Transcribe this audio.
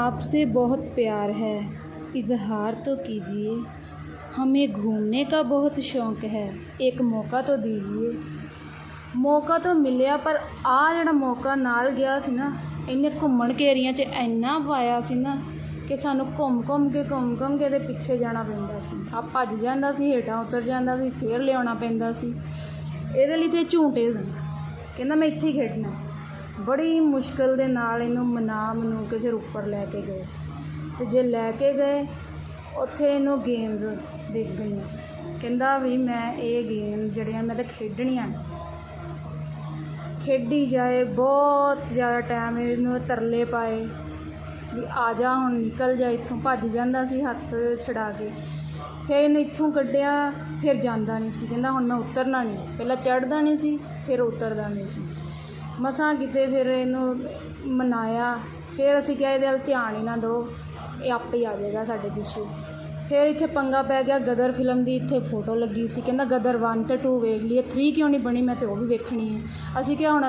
आपसे बहुत प्यार है इजहार तो कीजिए हमें घूमने का बहुत शौक है एक मौका तो दीजिए ਮੌਕਾ ਤਾਂ ਮਿਲਿਆ ਪਰ ਆ ਜਿਹੜਾ ਮੌਕਾ ਨਾਲ ਗਿਆ ਸੀ ਨਾ ਇਹਨੇ ਘੁੰਮਣ ਘੇਰੀਆਂ 'ਚ ਇੰਨਾ ਪਾਇਆ ਸੀ ਨਾ ਕਿ ਸਾਨੂੰ ਘੁੰਮ ਘੁੰਮ ਕੇ ਘੁੰਮ ਘੁੰਮ ਕੇ ਇਹਦੇ ਪਿੱਛੇ ਜਾਣਾ ਪੈਂਦਾ ਸੀ ਆ ਭੱਜ ਜਾਂਦਾ ਸੀ ਹੇਠਾਂ ਉਤਰ ਜਾਂਦਾ ਸੀ ਫੇਰ ਲਿਆਉਣਾ ਪੈਂਦਾ ਸੀ ਇਹਦੇ ਲਈ ਤੇ ਝੂਟੇ ਸਨ ਕਹਿੰਦਾ ਮੈਂ ਇੱਥੇ ਹੀ ਖੇਡਣਾ ਬੜੀ ਮੁਸ਼ਕਲ ਦੇ ਨਾਲ ਇਹਨੂੰ ਮਨਾ ਮਨੂ ਕੇ ਫਿਰ ਉੱਪਰ ਲੈ ਕੇ ਗਏ। ਅਤੇ ਜੇ ਲੈ ਕੇ ਗਏ, ਉੱਥੇ ਇਹਨੂੰ ਗੇਮਜ਼ ਦਿਖ ਗਈਆਂ। ਕਹਿੰਦਾ ਵੀ ਮੈਂ ਇਹ ਗੇਮ ਜਿਹੜੀਆਂ ਮੈਂ ਤਾਂ ਖੇਡਣੀਆਂ ਖੇਡੀ ਜਾਏ, ਬਹੁਤ ਜ਼ਿਆਦਾ ਟਾਈਮ ਇਹਨੂੰ ਤਰਲੇ ਪਾਏ ਵੀ ਆ ਜਾ ਹੁਣ ਨਿਕਲ ਜਾ, ਇੱਥੋਂ ਭੱਜ ਜਾਂਦਾ ਸੀ ਹੱਥ ਛਡਾ ਕੇ। ਫਿਰ ਇਹਨੂੰ ਇੱਥੋਂ ਕੱਢਿਆ, ਫਿਰ ਜਾਂਦਾ ਨਹੀਂ ਸੀ। ਕਹਿੰਦਾ ਹੁਣ ਮੈਂ ਉਤਰਨਾ ਨਹੀਂ। ਪਹਿਲਾਂ ਚੜ੍ਹਦਾ ਨਹੀਂ ਸੀ, ਫਿਰ ਉਤਰਦਾ ਨਹੀਂ ਸੀ। ਮਸਾਂ ਕਿਤੇ ਫਿਰ ਇਹਨੂੰ ਮਨਾਇਆ, ਫਿਰ ਅਸੀਂ ਕਿਹਾ ਇਹਦੇ ਵੱਲ ਧਿਆਨ ਹੀ ਨਾ ਦਿਓ, ਇਹ ਆਪੇ ਹੀ ਆ ਜਾਏਗਾ ਸਾਡੇ ਪਿੱਛੇ। ਫਿਰ ਇੱਥੇ ਪੰਗਾ ਪੈ ਗਿਆ, ਗਦਰ ਫਿਲਮ ਦੀ ਇੱਥੇ ਫੋਟੋ ਲੱਗੀ ਸੀ, ਕਹਿੰਦਾ ਗਦਰ 1 ਤੇ 2 ਵੇਖ ਲਈਏ 3 ਕਿਉਂ ਨਹੀਂ ਬਣੀ? ਮੈਂ ਤੇ ਉਹ ਵੀ ਵੇਖਣੀ ਹੈ। ਅਸੀਂ ਕਿਹਾ ਹੁਣ